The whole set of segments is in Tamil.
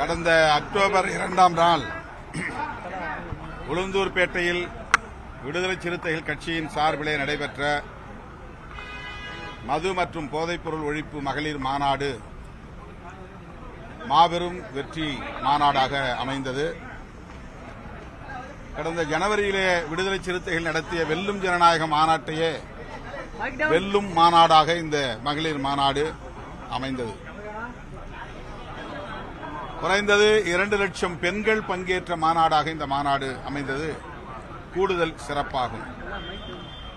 கடந்த அக்டோபர் இரண்டாம் நாள் உளுந்தூர்பேட்டையில் விடுதலை சிறுத்தைகள் கட்சியின் சார்பிலே நடைபெற்ற மது மற்றும் போதைப்பொருள் ஒழிப்பு மகளிர் மாநாடு மாபெரும் வெற்றி மாநாடாக அமைந்தது. கடந்த ஜனவரியிலே விடுதலை சிறுத்தைகள் நடத்திய வெல்லும் ஜனநாயக மாநாட்டையே வெல்லும் மாநாடாக இந்த மகளிர் மாநாடு அமைந்தது. குறைந்தது இரண்டு லட்சம் பெண்கள் பங்கேற்ற மாநாடாக இந்த மாநாடு அமைந்தது. கூடுதல் சிறப்பாகும்.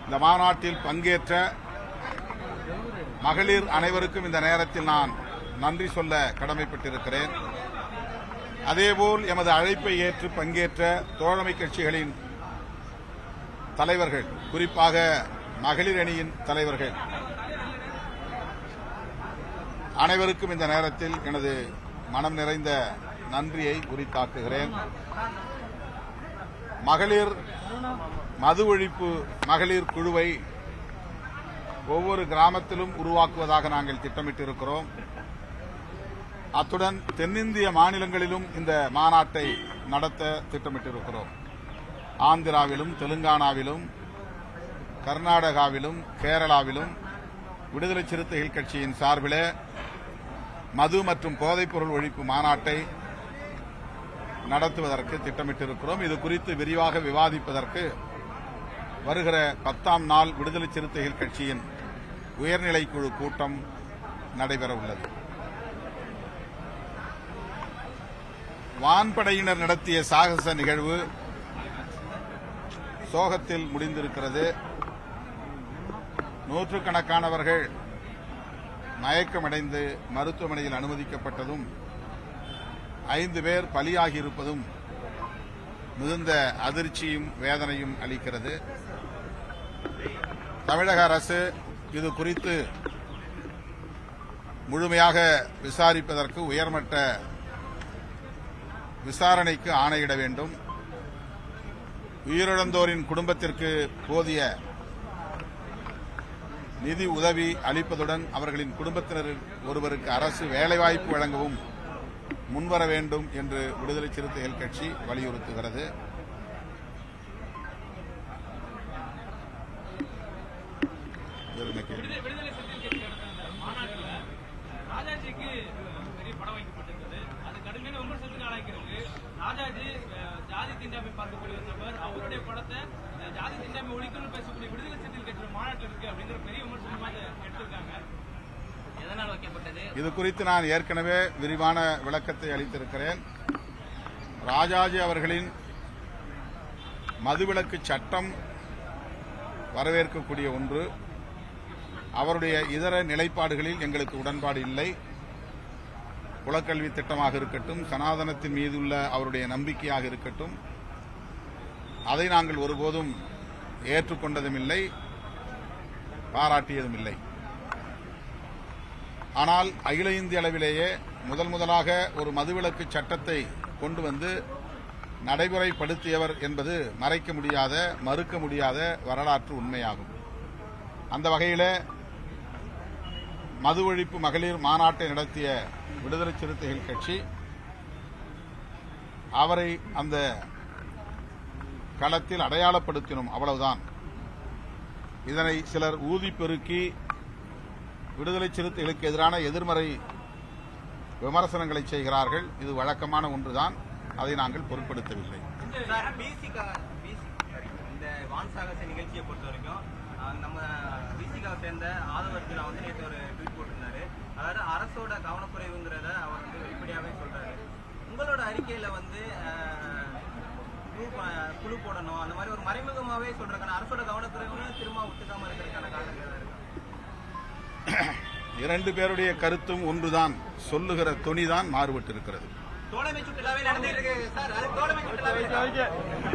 இந்த மாநாட்டில் பங்கேற்ற மகளிர் அனைவருக்கும் இந்த நேரத்தில் நான் நன்றி சொல்ல கடமைப்பட்டிருக்கிறேன். அதேபோல் எமது அழைப்பை ஏற்று பங்கேற்ற தோழமை கட்சிகளின் தலைவர்கள் குறிப்பாக மகளிர் அணியின் தலைவர்கள் அனைவருக்கும் இந்த நேரத்தில் எனது மனம் நிறைந்த நன்றியை உரித்தாக்குகிறேன் மகளிர் மது ஒழிப்பு மகளிர் குழுவை ஒவ்வொரு கிராமத்திலும் உருவாக்குவதாக நாங்கள் திட்டமிட்டிருக்கிறோம். அத்துடன் தென்னிந்திய மாநிலங்களிலும் இந்த மாநாட்டை நடத்த திட்டமிட்டிருக்கிறோம். ஆந்திராவிலும் தெலுங்கானாவிலும் கர்நாடகாவிலும் கேரளாவிலும் விடுதலை சிறுத்தைகள் கட்சியின் சார்பிலே மது மற்றும் போதைப்பொருள் ஒழிப்பு மாநாட்டை நடத்துவதற்கு திட்டமிட்டிருக்கிறோம். இது குறித்து விரிவாக விவாதிப்பதற்கு வருகிற பத்தாம் நாள் விடுதலை சிறுத்தைகள் கட்சியின் உயர்நிலைக்குழு கூட்டம் நடைபெற உள்ளது. வான்படையினர் நடத்திய சாகச நிகழ்வு சோகத்தில் முடிந்திருக்கிறது. நூற்றுக்கணக்கானவர்கள் மயக்கமடைந்து மருத்துவமனையில் அனுமதிக்கப்பட்டதும் ஐந்து பேர் பலியாகியிருப்பதும் மிகுந்த அதிர்ச்சியும் வேதனையும் அளிக்கிறது. தமிழக அரசு இது குறித்து முழுமையாக விசாரிப்பதற்கு உயர்மட்ட விசாரணைக்கு ஆணையிட வேண்டும். உயிரிழந்தோரின் குடும்பத்திற்கு போதிய நிதி உதவி அளிப்பதுடன் அவர்களின் குடும்பத்தினர் ஒருவருக்கு அரசு வேலைவாய்ப்பு வழங்கவும் முன்வர வேண்டும் என்று விடுதலை சிறுத்தைகள் கட்சி வலியுறுத்துகிறது. ராஜாஜி ஜாதி தீண்டாமை பார்க்கக்கூடிய நபர் அவருடைய படத்தை இஸ்லாமிய ஒழிக்கணும் பேசக்கூடிய விடுதலை சிறுத்தைகள் கட்சியோட மாநாட்டில் இருக்கு அப்படிங்கிற பெரிய விமர்சனமாக எடுத்திருக்காங்க. இது குறித்து நான் ஏற்கனவே விரிவான விளக்கத்தை அளித்திருக்கிறேன். ராஜாஜி அவர்களின் மதுவிலக்கு சட்டம் வரவேற்கக்கூடிய ஒன்று. அவருடைய இதர நிலைப்பாடுகளில் எங்களுக்கு உடன்பாடு இல்லை. குலக்கல்வி திட்டமாக இருக்கட்டும் சனாதனத்தின் மீதுள்ள அவருடைய நம்பிக்கையாக இருக்கட்டும் அதை நாங்கள் ஒருபோதும் ஏற்றுக்கொண்டதும் இல்லை பாராட்டியதும் இல்லை ஆனால் அகில இந்திய அளவிலேயே முதல் முதலாக ஒரு மதுவிலக்கு சட்டத்தை கொண்டு வந்து நடைமுறைப்படுத்தியவர் என்பது மறைக்க முடியாத மறுக்க முடியாத வரலாற்று உண்மையாகும். அந்த வகையில் மது ஒழிப்பு மகளிர் மாநாட்டை நடத்திய விடுதலை சிறுத்தைகள் கட்சி அவரை அந்த களத்தில் அடையாளப்படுத்தினோம். அவ்வளவுதான். இதனை சிலர் ஊதி பெருக்கி விடுதலை சிறுத்தைகளுக்கு எதிரான எதிர்மறை விமர்சனங்களை செய்கிறார்கள். இது வழக்கமான ஒன்றுதான். அதை நாங்கள் பொருட்படுத்தவில்லை. இந்த வான் சாகச நிகழ்ச்சியை பொறுத்த வரைக்கும் நம்ம பிசிகாவை சேர்ந்த ஆதவர்ஜுனா வந்து நேற்று ஒரு ட்வீட் போட்டிருந்தாரு. அதாவது அரசோட கவனக்குறைவுங்கிறத அவர் வந்து வெளிப்படையாவே சொல்றாரு. உங்களோட அறிக்கையில வந்து குழு போடணும். அந்த மாதிரி ஒரு மறைமுகமாவே சொல்றதுக்கான அரசோட கவனக்குறைவுன்னு திரும்ப ஒத்துக்காம இருக்கிறதுக்கான காரணங்கள்? இரண்டு பேருடைய கருத்தும் ஒன்றுதான். சொல்லுகிற துணிதான் மாறுபட்டிருக்கிறது. தோழமை சுற்றுலாவே நடந்துட்டு இருக்கு. சார் அது தோழமை சுற்றுலாவே